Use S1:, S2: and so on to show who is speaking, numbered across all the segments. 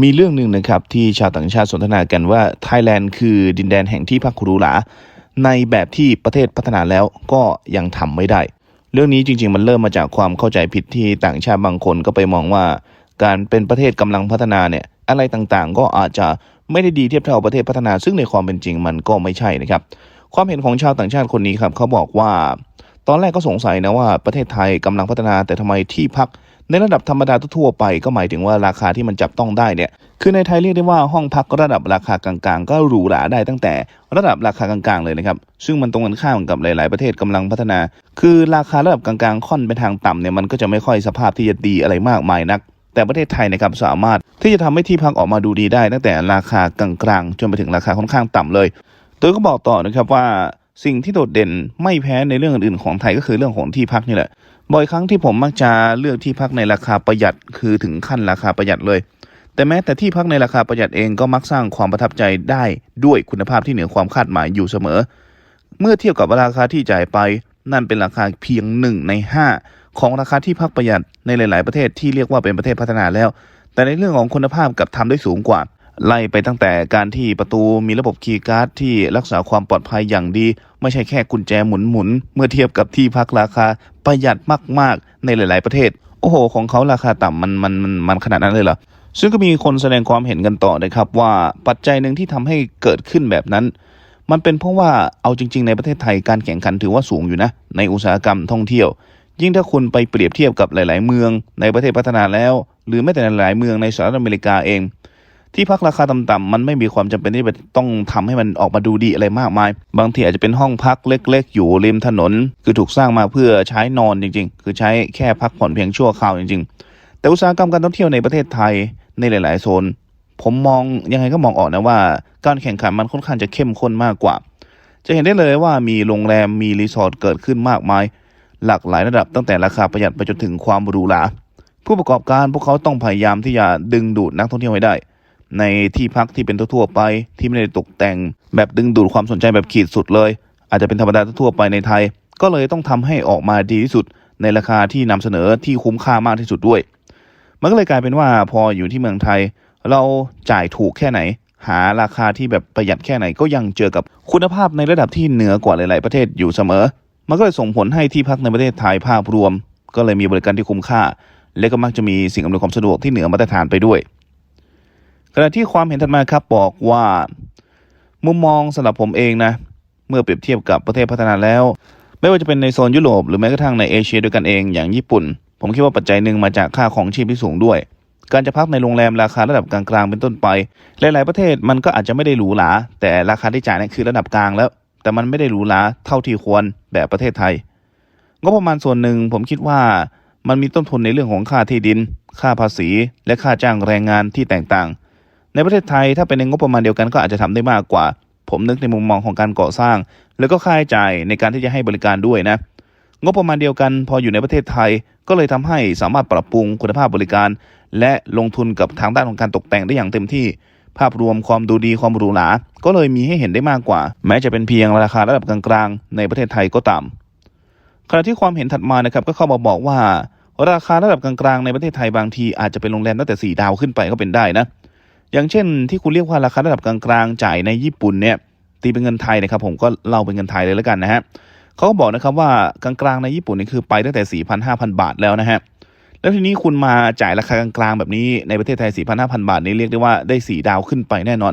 S1: มีเรื่องหนึ่งนะครับที่ชาวต่างชาติสนทนากันว่าไทยแลนด์คือดินแดนแห่งที่พักหรูหราในแบบที่ประเทศพัฒนาแล้วก็ยังทำไม่ได้ เรื่องนี้จริง ๆ มันเริ่มมาจากความเข้าใจผิดที่ต่างชาติบางคนก็ไปมองว่า การเป็นประเทศกำลังพัฒนาเนี่ยอะไรต่างๆ ก็อาจจะไม่ได้ดีเทียบเท่าประเทศพัฒนา ซึ่งในความเป็นจริงมันก็ไม่ใช่นะครับ ความเห็นของชาวต่างชาติคนนี้ครับเขาบอกว่า ตอนแรกก็สงสัยนะว่าประเทศไทยกำลังพัฒนาแต่ทำไมที่พัก ในระดับธรรมดาทั่วไปก็หมายถึงว่าราคาที่มันจับต้องได้เนี่ยคือในไทยเรียกได้ว่าห้องพักระดับราคากลางๆ ก็หรูหราได้ตั้งแต่ระดับราคากลางๆเลยนะครับซึ่งมันตรงกันข้ามกับหลาย ๆประเทศกำลังพัฒนา คือราคาระดับกลางๆ ค่อนไปทางต่ำเนี่ยมันก็จะไม่ค่อยสภาพที่จะดีอะไรมากมายนัก แต่ประเทศไทยนะครับสามารถที่จะทำให้ที่พักออกมาดูดีได้ ตั้งแต่ราคากลางๆจนไปถึงราคาค่อนข้างต่ำเลย โดยก็บอกต่อนะครับว่าสิ่งที่โดดเด่นไม่แพ้ในเรื่องอื่นๆของไทยก็คือเรื่องของที่พักนี่แหละ บ่อยครั้งที่ผมมักจะเลือกที่พักในราคาประหยัดคือถึงขั้นราคาประหยัดเลย แต่แม้แต่ที่พักในราคาประหยัดเองก็มักสร้างความประทับใจได้ด้วยคุณภาพที่เหนือความคาดหมายอยู่เสมอ เมื่อเทียบกับราคาที่จ่ายไป นั่นเป็นราคาเพียงหนึ่งในห้าของราคาที่พักประหยัดในหลาย ๆ ประเทศที่เรียกว่าเป็นประเทศพัฒนาแล้ว แต่ในเรื่องของคุณภาพกับทำได้สูงกว่า ไล่ไปตั้งแต่การที่ประตูมีระบบคีย์การ์ดที่รักษาความปลอดภัยอย่างดี ไม่ใช่แค่กุญแจหมุนๆเมื่อเทียบกับที่พักราคาประหยัดมากๆในหลาย ๆ ประเทศ โอ้โห ของเขาราคาต่ำมันมันมันมันขนาดนั้นเลยเหรอซึ่งก็มีคนแสดงความเห็นกันต่อนะครับว่าปัจจัยหนึ่งที่ทำให้เกิดขึ้นแบบนั้น มันเป็นเพราะว่าเอาจริง ๆ ในประเทศไทยการแข่งขันถือว่าสูงอยู่นะ ในอุตสาหกรรมท่องเที่ยว ยิ่งถ้าคุณไปเปรียบเทียบกับหลาย ๆ เมือง ในประเทศพัฒนาแล้ว หรือแม้แต่ในหลายเมืองในสหรัฐอเมริกาเอง ที่พักราคาต่ำๆมันไม่มีความจำเป็นที่จะต้องทำให้มันออกมาดูดีอะไรมากมาย บางทีอาจจะเป็นห้องพักเล็ก ๆ อยู่ริมถนน คือถูกสร้างมาเพื่อใช้นอนจริง ๆ คือใช้แค่พักผ่อนเพียงชั่วคราวจริง ๆ แต่อุตสาหกรรมการท่องเที่ยวในประเทศไทยในหลาย ๆ โซน ผมมองยังไงก็มองออกนะว่า การแข่งขันมันค่อนข้างจะเข้มข้นมากกว่า จะเห็นได้เลยว่ามีโรงแรมมีรีสอร์ทเกิดขึ้นมากมาย หลากหลายระดับตั้งแต่ราคาประหยัดไปจนถึงความหรูหราผู้ประกอบการพวกเขาต้องพยายามที่จะดึงดูดนักท่องเที่ยวให้ได้ ในที่พักที่เป็นทั่วๆไปที่ไม่ได้ตกแต่ง แบบดึงดูดความสนใจแบบขีดสุดเลย อาจจะเป็นธรรมดาทั่วไปในไทย ก็เลยต้องทำให้ออกมาดีที่สุด ในราคาที่นำเสนอที่คุ้มค่ามากที่สุดด้วย มันก็เลยกลายเป็นว่าพออยู่ที่เมืองไทย เราจ่ายถูกแค่ไหน หาราคาที่แบบประหยัดแค่ไหนก็ยังเจอกับคุณภาพในระดับที่เหนือกว่าหลาย ๆ ประเทศอยู่เสมอ มันก็เลยส่งผลให้ที่พักในประเทศไทยภาพรวม ก็เลยมีบริการที่คุ้มค่า และก็มักจะมีสิ่งอำนวยความสะดวกที่เหนือมาตรฐานไปด้วย ขณะที่ความเห็นถัดมาครับบอกว่ามุมมองสำหรับผมเองนะ เมื่อเปรียบเทียบกับประเทศพัฒนาแล้ว ไม่ว่าจะเป็นในโซนยุโรป หรือแม้กระทั่งในเอเชียด้วยกันเองอย่างญี่ปุ่น ผมคิดว่าปัจจัยหนึ่งมาจากค่าของชีพที่สูงด้วย การจะพักในโรงแรมราคาระดับกลางๆเป็นต้นไป หลาย ๆ ประเทศมันก็อาจจะไม่ได้หรูหราแต่ราคาที่จ่ายนี่ยคือระดับกลางแล้ว แต่มันไม่ได้หรูหราเท่าที่ควรแบบประเทศไทยงบประมาณส่วนหนึ่งผมคิดว่ามันมีต้นทุนในเรื่องของค่าที่ดิน ค่าภาษี และค่าจ้างแรงงานที่แตกต่าง ในประเทศไทยถ้าเป็นในงบประมาณเดียวกันก็อาจจะทำได้มากกว่า ผมนึกในมุมมองของการก่อสร้าง แล้วก็ค่าใช้จ่ายในการที่จะให้บริการด้วยนะงบประมาณเดียวกันพออยู่ในประเทศไทย ก็เลยทำให้สามารถปรับปรุงคุณภาพบริการ และลงทุนกับทางด้านของการตกแต่งได้อย่างเต็มที่ ภาพรวมความดูดีความหรูหราก็เลยมีให้เห็นได้มากกว่า แม้จะเป็นเพียงราคาระดับกลางๆ ในประเทศไทยก็ตามขณะที่ความเห็นถัดมานะครับก็เข้ามาบอกว่า ราคาระดับกลางๆในประเทศไทยบางทีอาจจะเป็นโรงแรมตั้งแต่สี่ดาวขึ้นไปก็เป็นได้นะ อย่างเช่น ที่คุณเรียกว่าราคาระดับกลางๆจ่ายในญี่ปุ่นเนี่ยตีเป็นเงินไทยนะครับผมก็เล่าเป็นเงินไทยเลยแล้วกันนะฮะเขาก็บอกนะครับว่ากลางๆในญี่ปุ่นนี่คือไปตั้งแต่สี่พันห้าพันบาทแล้วนะฮะแล้วทีนี้คุณมาจ่ายราคากลางๆแบบนี้ในประเทศไทยสี่พันห้าพันบาทนี่เรียกได้ว่าได้สี่ดาวขึ้นไปแน่นอน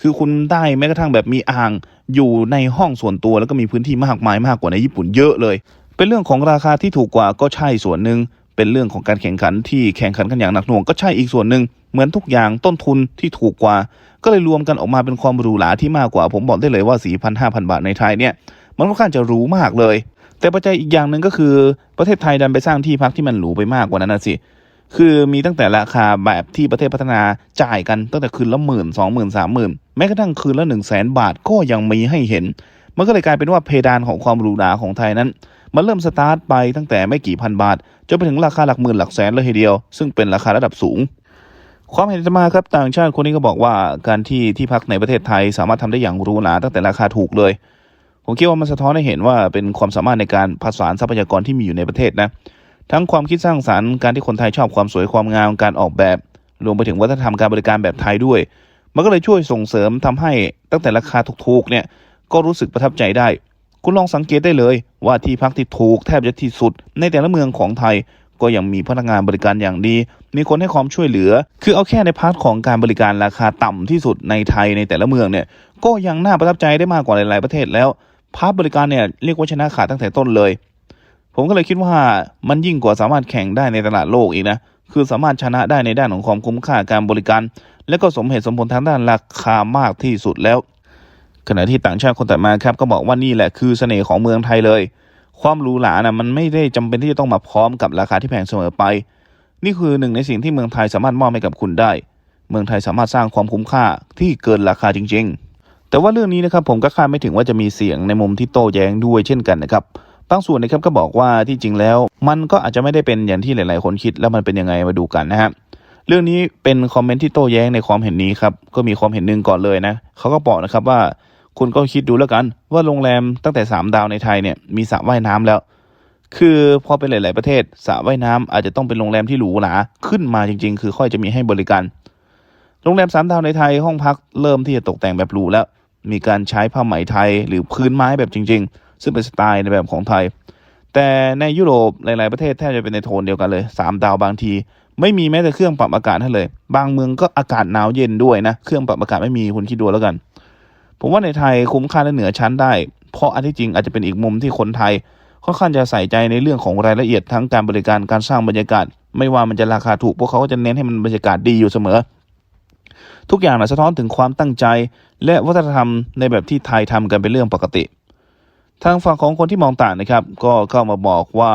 S1: คือคุณได้แม้กระทั่งแบบมีอ่างอยู่ในห้องส่วนตัวแล้วก็มีพื้นที่มากมายมากกว่าในญี่ปุ่นเยอะเลย เป็นเรื่องของราคาที่ถูกกว่าก็ใช่ส่วนหนึ่งเป็นเรื่องของการแข่งขันที่แข่งขันกันอย่างหนักหน่วงก็ใช่อีกส่วนหนึ่ง เหมือนทุกอย่างต้นทุนที่ถูกกว่า ก็เลยรวมกันออกมาเป็นความหรูหราที่มากกว่า ผมบอกได้เลยว่า 4,000-5,000 บาทในไทยเนี่ยมันค่อนข้างจะหรูมากเลย แต่ปัจจัยอีกอย่างหนึ่งก็คือประเทศไทยดันไปสร้างที่พักที่มันหรูไปมากกว่านั้นนะสิคือมีตั้งแต่ราคาแบบที่ประเทศพัฒนาจ่ายกันตั้งแต่คืนละหมื่นสองหมื่นสามหมื่นแม้กระทั่งคืนละหนึ่งแสนบาทก็ยังมีให้เห็น มันก็เลยกลายเป็นว่าเพดานของความหรูหราของไทยนั้น มันเริ่มสตาร์ทไปตั้งแต่ไม่กี่พันบาทจนไปถึงราคาหลักหมื่นหลักแสนเลยทีเดียว ซึ่งเป็นราคาระดับสูง ความเห็นจะมาครับต่างชาติคนนี้ก็บอกว่าการที่ที่พักในประเทศไทยสามารถทำได้อย่างหรูหราตั้งแต่ราคาถูกเลย ผมคิดว่ามันสะท้อนให้เห็นว่าเป็นความสามารถในการผสานทรัพยากรที่มีอยู่ในประเทศนะทั้งความคิดสร้างสรรค์การที่คนไทยชอบความสวยความงามการออกแบบ รวมไปถึงวัฒนธรรมการบริการแบบไทยด้วย มันก็เลยช่วยส่งเสริมทำให้ตั้งแต่ราคาถูกๆเนี่ยก็รู้สึกประทับใจได้ คุณลองสังเกตได้เลยว่าที่พักที่ถูกแทบจะที่สุดในแต่ละเมืองของไทย ก็ยังมีพนักงานบริการอย่างดี มีคนให้ความช่วยเหลือ คือเอาแค่ในพาร์ทของการบริการราคาต่ำที่สุดในไทยในแต่ละเมืองเนี่ย ก็ยังน่าประทับใจได้มากกว่าหลาย ๆประเทศแล้ว พาร์ทบริการเนี่ยเรียกว่าชนะขาดตั้งแต่ต้นเลย ผมก็เลยคิดว่ามันยิ่งกว่าสามารถแข่งได้ในตลาดโลกอีกนะ คือสามารถชนะได้ในด้านของความคุ้มค่าการบริการ และก็สมเหตุสมผลทางด้านราคามากที่สุดแล้ว ขณะที่ต่างชาติคนต่อมาครับก็บอกว่านี่แหละคือเสน่ห์ของเมืองไทยเลย ความหรูหรานะมันไม่ได้จำเป็นที่จะต้องมาพร้อมกับราคาที่แพงเสมอไป นี่คือหนึ่งในสิ่งที่เมืองไทยสามารถมอบให้กับคุณได้ เมืองไทยสามารถสร้างความคุ้มค่าที่เกินราคาจริง ๆ แต่ว่าเรื่องนี้นะครับผมก็คาดไม่ถึงว่าจะมีเสียงในมุมที่โต้แย้งด้วยเช่นกันนะครับบางส่วนนะครับก็บอกว่าที่จริงแล้ว มันก็อาจจะไม่ได้เป็นอย่างที่หลาย ๆ คนคิดแล้วมันเป็นยังไงมาดูกันนะฮะเรื่องนี้เป็นคอมเมนต์ที่โต้แย้งในความเห็นนี้ครับก็มีความเห็นหนึ่งก่อนเลยนะเขาก็บอกนะครับว่า คุณก็คิดดูแล้วกัน ว่าโรงแรมตั้งแต่ 3 ดาวในไทยเนี่ยมีสระว่ายน้ำแล้ว คือพอเป็นหลาย ๆประเทศสระว่ายน้ำอาจจะต้องเป็นโรงแรมที่หรูหราขึ้นมาจริง ๆ คือค่อยจะมีให้บริการโรงแรมสามดาวในไทยห้องพักเริ่มที่จะตกแต่งแบบหรูแล้ว มีการใช้ผ้าไหมไทยหรือพื้นไม้แบบจริง ๆ ซึ่งเป็นสไตล์ในแบบของไทย แต่ในยุโรปหลาย ๆ ประเทศแทบจะเป็นในโทนเดียวกันเลยสามดาวบางที ไม่มีแม้แต่เครื่องปรับอากาศให้เลย บางเมืองก็อากาศหนาวเย็นด้วยนะ เครื่องปรับอากาศไม่มีคุณคิดดูแล้วกัน ผมว่าในไทยคุ้มค่าและเหนือชั้นได้ เพราะอันที่จริงอาจจะเป็นอีกมุมที่คนไทย ค่อนข้างจะใส่ใจในเรื่องของรายละเอียดทั้งการบริการการสร้างบรรยากาศ ไม่ว่ามันจะราคาถูกพวกเขาก็จะเน้นให้มันบรรยากาศดีอยู่เสมอ ทุกอย่างนะสะท้อนถึงความตั้งใจ และวัฒนธรรมในแบบที่ไทยทำกันเป็นเรื่องปกติ ทางฝั่งของคนที่มองต่างนะครับ ก็เข้ามาบอกว่า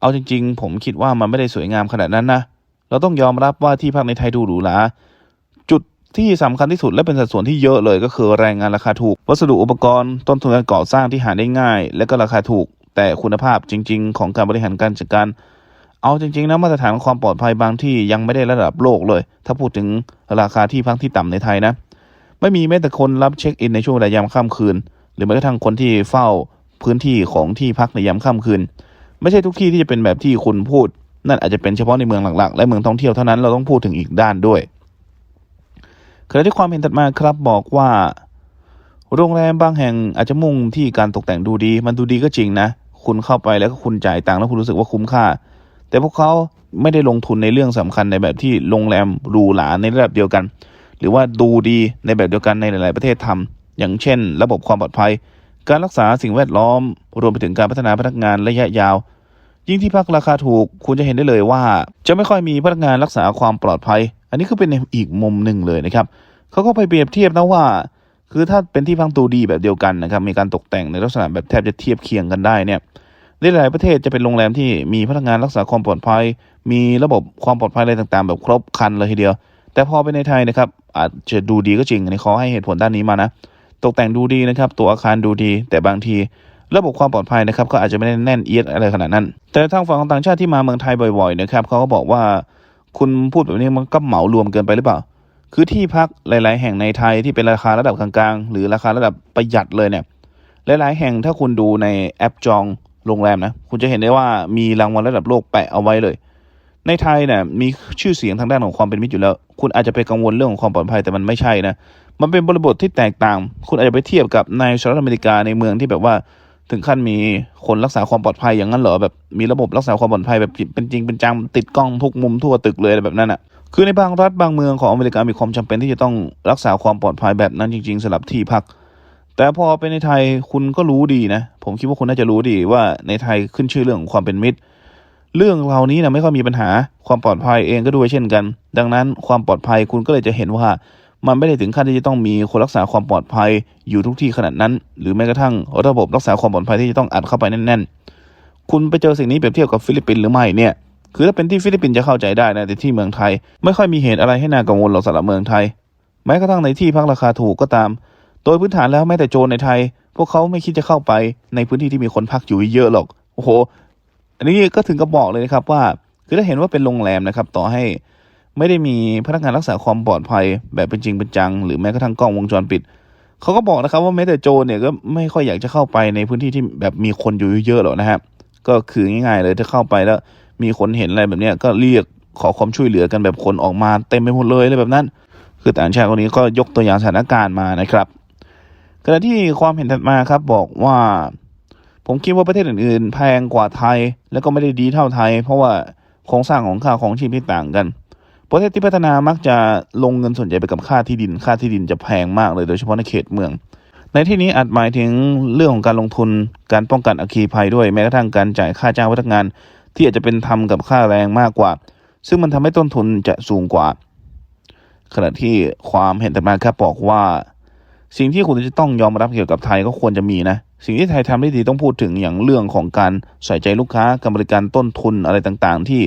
S1: เอาจริง ๆ ผมคิดว่ามันไม่ได้สวยงามขนาดนั้นนะเราต้องยอมรับว่าที่พักในไทยดูหรูหรา ที่สำคัญที่สุดและเป็นสัดส่วนที่เยอะเลยก็คือแรงงานราคาถูก วัสดุอุปกรณ์ต้นทุนการก่อสร้างที่หาได้ง่าย และก็ราคาถูก แต่คุณภาพจริง ๆ ของการบริหารการจัดการ เอาจริงๆนะมาตรฐานความปลอดภัยบางที่ยังไม่ได้ระดับโลกเลย ถ้าพูดถึงราคาที่พักที่ต่ำในไทยนะ ไม่มีแม้แต่คนรับเช็คอินในช่วงเวลายามค่ำคืน หรือแม้กระทั่งคนที่เฝ้าพื้นที่ของที่พักในยามค่ำคืน ไม่ใช่ทุกที่ที่จะเป็นแบบที่คุณพูด นั่นอาจจะเป็นเฉพาะในเมืองหลักๆ และเมืองท่องเที่ยวเท่านั้นเราต้องพูดถึงอีกด้านด้วย ขณะที่ความเห็นถัดมาครับบอกว่า โรงแรมบางแห่งอาจจะมุ่งที่การตกแต่งดูดี มันดูดีก็จริงนะ คุณเข้าไปแล้วก็คุณจ่ายตังค์แล้วคุณรู้สึกว่าคุ้มค่า แต่พวกเขาไม่ได้ลงทุนในเรื่องสำคัญในแบบที่โรงแรมหรูหราในระดับเดียวกัน หรือว่าดูดีในแบบเดียวกันในหลาย ๆ ประเทศทำอย่างเช่น ระบบความปลอดภัย การรักษาสิ่งแวดล้อม รวมไปถึงการพัฒนาพนักงานระยะยาว ยิ่งที่พักราคาถูกคุณจะเห็นได้เลยว่า จะไม่ค่อยมีพนักงานรักษาความปลอดภัย อันนี้คือเป็นอีกมุมหนึ่งเลยนะครับเขาก็ไปเปรียบเทียบนะว่า คือถ้าเป็นที่พักดูดีแบบเดียวกันนะครับมีการตกแต่งในลักษณะแบบแทบจะเทียบเคียงกันได้เนี่ยในหลายประเทศจะเป็นโรงแรมที่มีพนักงานรักษาความปลอดภัย มีระบบความปลอดภัยอะไรต่างๆ แบบครบครันเลยทีเดียว แต่พอไปในไทยนะครับอาจจะดูดีก็จริงอันนี้เขาให้เหตุผลด้านนี้มานะ ตกแต่งดูดีนะครับ ตัวอาคารดูดี แต่บางที ระบบความปลอดภัยนะครับก็อาจจะไม่ได้แน่นเอียดอะไรขนาดนั้น แต่ทางฝั่งของต่างชาติที่มาเมืองไทยบ่อยๆนะครับเขาก็บอกว่าคุณพูดแบบนี้มันก็เหมารวมเกินไปหรือเปล่า คือที่พักหลาย ๆ แห่งในไทยที่เป็นราคาระดับกลางๆ หรือราคาระดับประหยัดเลยเนี่ยหลาย ๆ แห่งถ้าคุณดูในแอปจองโรงแรมนะคุณจะเห็นได้ว่ามีรางวัลระดับโลกแปะเอาไว้เลย ในไทยเนี่ยมีชื่อเสียงทางด้านของความเป็นมิตรอยู่แล้ว คุณอาจจะไปกังวลเรื่องของความปลอดภัยแต่มันไม่ใช่นะมันเป็นบริบทที่แตกต่าง คุณอาจจะไปเทียบกับในสหรัฐอเมริกาในเมืองที่แบบว่า ถึงขั้นมีคนรักษาความปลอดภัยอย่างนั้นเหรอแบบมีระบบรักษาความปลอดภัยแบบเป็นจริงเป็นจังติดกล้องทุกมุมทั่วตึกเลยแบบนั้นอะคือในบางรัฐบางเมืองของอเมริกามีความจำเป็นที่จะต้องรักษาความปลอดภัยแบบนั้นจริง ๆสำหรับที่พัก แต่พอไปในไทยคุณก็รู้ดีนะ ผมคิดว่าคุณน่าจะรู้ดีว่าในไทยขึ้นชื่อเรื่องของความเป็นมิตร เรื่องเหล่านี้นะไม่ค่อยมีปัญหาความปลอดภัยเองก็ด้วยเช่นกัน ดังนั้นความปลอดภัยคุณก็เลยจะเห็นว่า มันไม่ได้ถึงขั้นที่จะต้องมีคนรักษาความปลอดภัยอยู่ทุกที่ขนาดนั้น หรือแม้กระทั่งระบบรักษาความปลอดภัยที่จะต้องอัดเข้าไปแน่นๆ คุณไปเจอสิ่งนี้เปรียบเทียบกับฟิลิปปินส์หรือไม่เนี่ย คือถ้าเป็นที่ฟิลิปปินส์จะเข้าใจได้นะแต่ที่เมืองไทย ไม่ค่อยมีเหตุอะไรให้น่ากังวลหรอกสำหรับเมืองไทย แม้กระทั่งในที่พักราคาถูกก็ตาม โดยพื้นฐานแล้วแม้แต่โจรในไทย พวกเขาไม่คิดจะเข้าไปในพื้นที่ที่มีคนพักอยู่เยอะหรอก โอ้โห อันนี้ก็ถึงกับบอกเลยนะครับว่า คือถ้าเห็นว่าเป็นโรงแรมนะครับ ต่อให้ ไม่ได้มีพนักงานรักษาความปลอดภัยแบบเป็นจริงเป็นจัง หรือแม้กระทั่งกล้องวงจรปิด เขาก็บอกนะครับว่าแม้แต่โจรเนี่ยก็ไม่ค่อยอยากจะเข้าไปในพื้นที่ที่แบบมีคนอยู่เยอะๆหรอกนะครับก็คือง่ายๆเลยถ้าเข้าไปแล้ว มีคนเห็นอะไรแบบนี้ก็เรียกขอความช่วยเหลือกันแบบคนออกมาเต็มไปหมดเลยอะไรแบบนั้น คือต่างชาติคนนี้ก็ยกตัวอย่างสถานการณ์มานะครับขณะที่ความเห็นถัดมาครับบอกว่า ผมคิดว่าประเทศอื่นๆ แพงกว่าไทย แล้วก็ไม่ได้ดีเท่าไทย เพราะว่าโครงสร้างของค่าของชีพที่ต่างกัน ประเทศที่พัฒนามักจะลงเงินส่วนใหญ่ไปกับค่าที่ดิน ค่าที่ดินจะแพงมากเลยโดยเฉพาะในเขตเมือง ในที่นี้อาจหมายถึงเรื่องของการลงทุน การป้องกันอัคคีภัยด้วยแม้กระทั่งการจ่ายค่าจ้างพนักงาน ที่อาจจะเป็นทำกับค่าแรงมากกว่า ซึ่งมันทำให้ต้นทุนจะสูงกว่า ขณะที่ความเห็นต่มาครับบอกว่า สิ่งที่คุณจะต้องยอมรับเกี่ยวกับไทยก็ควรจะมีนะ สิ่งที่ไทยทำได้ดีต้องพูดถึงอย่างเรื่องของการใส่ใจลูกค้าการบริการต้นทุนอะไรต่างๆ ที่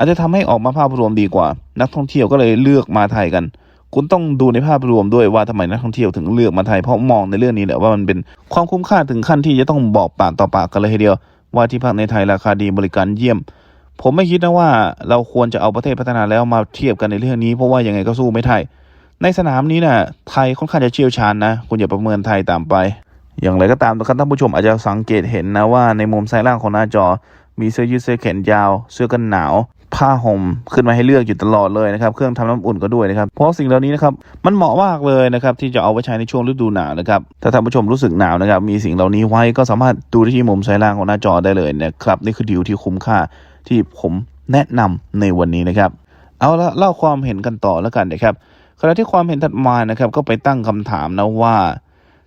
S1: อาจจะทำให้ออกมาภาพรวมดีกว่า นักท่องเที่ยวก็เลยเลือกมาไทยกัน คุณต้องดูในภาพรวมด้วยว่าทำไมนักท่องเที่ยวถึงเลือกมาไทยเพราะมองในเรื่องนี้แหละว่ามันเป็นความคุ้มค่าถึงขั้นที่จะต้องบอกปากต่อปากกันเลยทีเดียว ว่าที่พักในไทยราคาดีบริการเยี่ยม ผมไม่คิดนะว่าเราควรจะเอาประเทศพัฒนาแล้วมาเทียบกันในเรื่องนี้เพราะว่ายังไงก็สู้ไม่ไทยในสนามนี้นะ่ะไทยค่อนข้างจะเชี่ยวชาญนะ คุณอย่าประเมินไทยตามไป อย่างไรก็ตามนะครับท่านผู้ชมอาจจะสังเกตเห็นนะว่าในมุมซ้ายล่างของหน้าจอ มีเสื้อยืดเสื้อแขนยาว เสื้อกันหนาว ผ้าห่มขึ้นมาให้เลือกอยู่ตลอดเลยนะครับเครื่องทำน้ำอุ่นก็ด้วยนะครับเพราะสิ่งเหล่านี้นะครับมันเหมาะมากเลยนะครับที่จะเอาไว้ใช้ในช่วงฤดูหนาวนะครับถ้าท่านผู้ชมรู้สึกหนาวนะครับมีสิ่งเหล่านี้ไว้ก็สามารถดูที่มุมซ้ายล่างของหน้าจอได้เลยนะครับนี่คือดีลที่คุ้มค่าที่ผมแนะนำในวันนี้นะครับเอาละเล่าความเห็นกันต่อแล้วกันนะครับขณะที่ความเห็นถัดมานะครับก็ไปตั้งคำถามนะว่า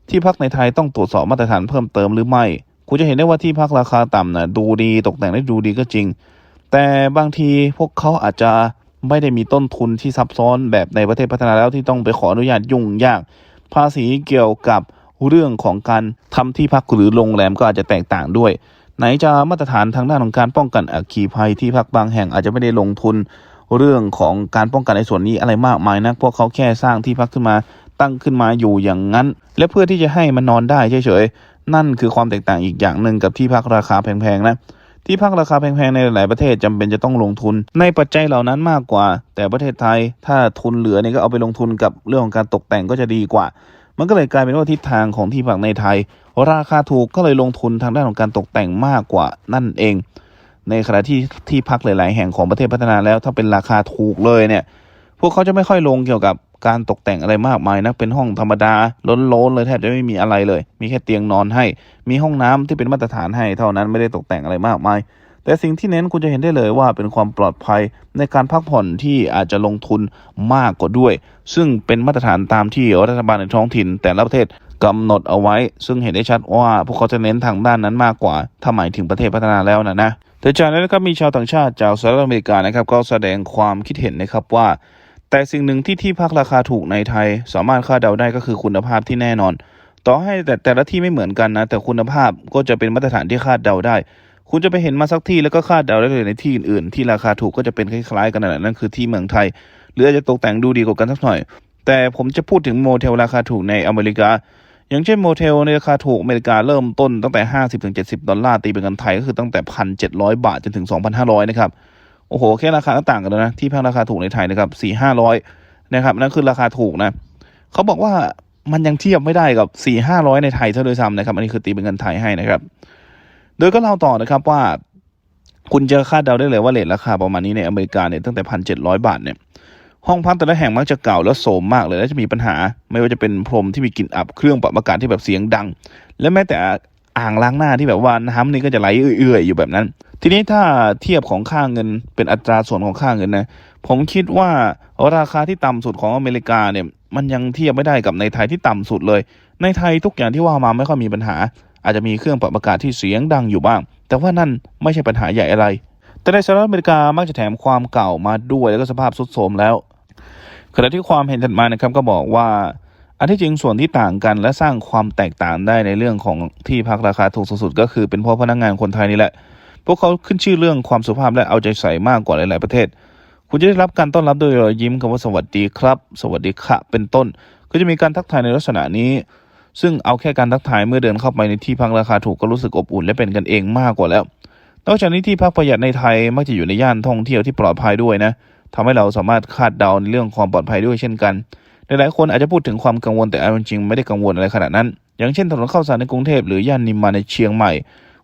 S1: ที่พักในไทยต้องตรวจสอบมาตรฐานเพิ่มเติมหรือไม่คุณจะเห็นได้ว่าที่พักราคาต่ำนะดูดีตกแต่งได้ดูดีก็จริง แต่บางทีพวกเขาอาจจะไม่ได้มีต้นทุนที่ซับซ้อนแบบในประเทศพัฒนาแล้วที่ต้องไปขออนุญาตยุ่งยาก ภาษีเกี่ยวกับเรื่องของการทำที่พักหรือโรงแรมก็อาจจะแตกต่างด้วย ไหนจะมาตรฐานทางด้านของการป้องกันอัคคีภัยที่พักบางแห่งอาจจะไม่ได้ลงทุนเรื่องของการป้องกันในส่วนนี้อะไรมากมายนะพวกเขาแค่สร้างที่พักขึ้นมาตั้งขึ้นมาอยู่อย่างนั้น และเพื่อที่จะให้มันนอนได้เฉยๆนั่นคือความแตกต่างอีกอย่างหนึ่งกับที่พักราคาแพงๆนะ ที่พักราคาแพงๆในหลายประเทศจำเป็นจะต้องลงทุน ในปัจจัยเหล่านั้นมากกว่า แต่ประเทศไทยถ้าทุนเหลือเนี่ยก็เอาไปลงทุนกับเรื่องของการตกแต่งก็จะดีกว่า มันก็เลยกลายเป็นว่าทิศทางของที่พักในไทย ราคาถูกก็เลยลงทุนทางด้านของการตกแต่งมากกว่านั่นเอง ในขณะที่ที่พักหลาย ๆ แห่งของประเทศพัฒนาแล้วถ้าเป็นราคาถูกเลยเนี่ย พวกเขาจะไม่ค่อยลงเกี่ยวกับ การตกแต่งอะไรมากมายนะเป็นห้องธรรมดาล้นๆเลยแทบจะไม่มีอะไรเลย มีแค่เตียงนอนให้ มีห้องน้ำที่เป็นมาตรฐานให้เท่านั้นไม่ได้ตกแต่งอะไรมากมาย แต่สิ่งที่เน้นคุณจะเห็นได้เลยว่าเป็นความปลอดภัยในการพักผ่อนที่อาจจะลงทุนมากกว่าด้วย ซึ่งเป็นมาตรฐานตามที่รัฐบาลในท้องถิ่น แต่ละประเทศกำหนดเอาไว้ ซึ่งเห็นได้ชัดว่าพวกเขาจะเน้นทางด้านนั้นมากกว่า ถ้าหมายถึงประเทศพัฒนาแล้วนะนะแต่จากนั้นนะครับมีชาวต่างชาติจากสหรัฐอเมริกานะครับก็แสดงความคิดเห็นนะครับว่า แต่สิ่งหนึ่งที่ที่พักราคาถูกในไทย สามารถคาดเดาได้ก็คือคุณภาพที่แน่นอน ต่อให้แต่แต่ละที่ไม่เหมือนกันนะ แต่คุณภาพก็จะเป็นมาตรฐานที่คาดเดาได้ คุณจะไปเห็นมาสักที่แล้วก็คาดเดาได้เลยในที่อื่นๆ ที่ราคาถูกก็จะเป็นคล้ายๆ กันนั่นแหละนั่นคือที่เมืองไทย หรืออาจจะตกแต่งดูดีกว่ากันสักหน่อย แต่ผมจะพูดถึงโมเทลราคาถูกในอเมริกา อย่างเช่นโมเทลในราคาถูกอเมริกาเริ่มต้นตั้งแต่ 50-70 ดอลลาร์ตีเป็นเงินไทยก็คือตั้งแต่ 1,700 บาทจนถึง 2,500 นะครับ โอ้โหแค่ราคาก็ต่างกันแล้วนะที่พักราคาถูกในไทยนะครับ4-500นะครับนั่นคือราคาถูกนะเขาบอกว่ามันยังเทียบไม่ได้กับ4-500ในไทยเท่าโดยซ้ำนะครับ อันนี้คือตีเป็นเงินไทยให้นะครับ โดยก็เล่าต่อนะครับว่า คุณจะคาดเดาได้เลยว่าเลทราคาประมาณนี้ในอเมริกาเนี่ยตั้งแต่1,700บาทเนี่ยห้องพักแต่ละแห่งมักจะเก่าและโสมมากเลยและจะมีปัญหา ไม่ว่าจะเป็นพรมที่มีกลิ่นอับเครื่องปรับอากาศที่แบบเสียงดัง และแม้แต่ อ่างล้างหน้าที่แบบว่าน้ำนี่ก็จะไหลเอื่อยๆอยู่แบบนั้น ทีนี้ถ้าเทียบของค่าเงินเป็นอัตราส่วนของค่าเงินนะ ผมคิดว่าราคาที่ต่ำสุดของอเมริกาเนี่ย มันยังเทียบไม่ได้กับในไทยที่ต่ำสุดเลย ในไทยทุกอย่างที่ว่ามาไม่ค่อยมีปัญหา อาจจะมีเครื่องปรับอากาศที่เสียงดังอยู่บ้าง แต่ว่านั่นไม่ใช่ปัญหาใหญ่อะไร แต่ในสหรัฐอเมริกามักจะแถมความเก่ามาด้วยแล้วก็สภาพทรุดโทรมแล้วขณะที่ความเห็นถัดมานะครับก็บอกว่า อันที่จริงส่วนที่ต่างกันและสร้างความแตกต่างได้ในเรื่องของที่พักราคาถูกสุดๆก็คือเป็นเพราะพนักงานคนไทยนี่แหละ พวกเขาขึ้นชื่อเรื่องความสุภาพและเอาใจใส่มากกว่าหลายๆประเทศ คุณจะได้รับการต้อนรับด้วยรอยยิ้มคำว่าสวัสดีครับ สวัสดีค่ะเป็นต้น ก็จะมีการทักทายในลักษณะนี้ ซึ่งเอาแค่การทักทายเมื่อเดินเข้าไปในที่พักราคาถูกก็รู้สึกอบอุ่นและเป็นกันเองมากกว่าแล้ว นอกจากนี้ที่พักประหยัดในไทยมักจะอยู่ในย่านท่องเที่ยวที่ปลอดภัยด้วยนะทำให้เราสามารถคาดเดาในเรื่องความปลอดภัยด้วยเช่นกัน หลายๆคนอาจจะพูดถึงความกังวลแต่เอาจริงๆไม่ได้กังวลอะไรขนาดนั้น อย่างเช่นถนนข้าวสารในกรุงเทพหรือย่านนิมมานในเชียงใหม่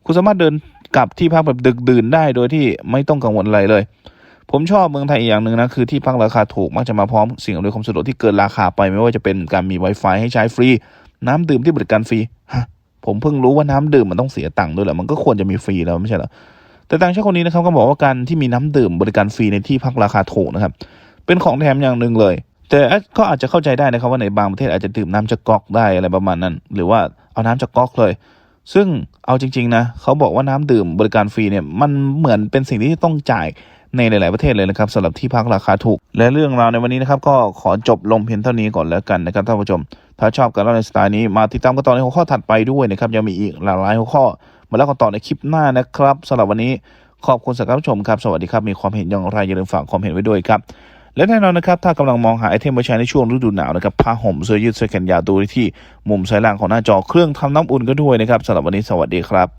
S1: คุณสามารถเดินกลับที่พักแบบดึกดื่นได้โดยที่ไม่ต้องกังวลอะไรเลย ผมชอบเมืองไทยอีกอย่างหนึ่งนะคือที่พักราคาถูกมักจะมาพร้อมสิ่งอำนวยความสะดวกที่เกินราคาไปไม่ว่าจะเป็นการมี Wi-Fi ให้ใช้ฟรี น้ำดื่มที่บริการฟรีฮะผมเพิ่งรู้ว่าน้ำดื่มมันต้องเสียตังค์ด้วยเหรอมันก็ควรจะมีฟรีแล้วไม่ใช่เหรอแต่ต่างชาติคนนี้นะครับก็บอกว่าการที่มีน้ำดื่มบริการฟรีในที่พักราคาถูกนะครับเป็นของแถมอย่างหนึ่งเลย แต่ก็อาจจะเข้าใจได้นะครับว่าในบางประเทศอาจจะดื่มน้ำจากก๊อกได้อะไรประมาณนั้น หรือว่าเอาน้ำจากก๊อกเลย ซึ่งเอาจริง ๆนะเขาบอกว่าน้ำดื่มบริการฟรีเนี่ยมันเหมือนเป็นสิ่งที่ต้องจ่ายในหลาย ๆ ประเทศเลยนะครับสำหรับที่พักราคาถูก และเรื่องราวในวันนี้นะครับก็ขอจบลงเพียงเท่านี้ก่อนแล้วกันนะครับท่านผู้ชม ถ้าชอบการเล่าในสไตล์นี้มาติดตามกันต่อในหัวข้อถัดไปด้วยนะครับยังมีอีกหลากหลายหัวข้อ มาแล้วกันต่อในคลิปหน้านะครับสำหรับวันนี้ขอบคุณสำหรับการรับชมครับสวัสดีครับมีความเห็นอย่างไรอย่าลืมฝากความเห็นไว้ด้วยครับ และแน่นอนนะครับ ถ้ากำลังมองหาไอเทมไว้ใช้ในช่วงฤดูหนาวนะครับผ้าห่มเสื้อยืดเสื้อแขนยาวดูที่มุมซ้ายล่างของหน้าจอเครื่องทำน้ำอุ่นก็ด้วยนะครับสำหรับวันนี้สวัสดีครับ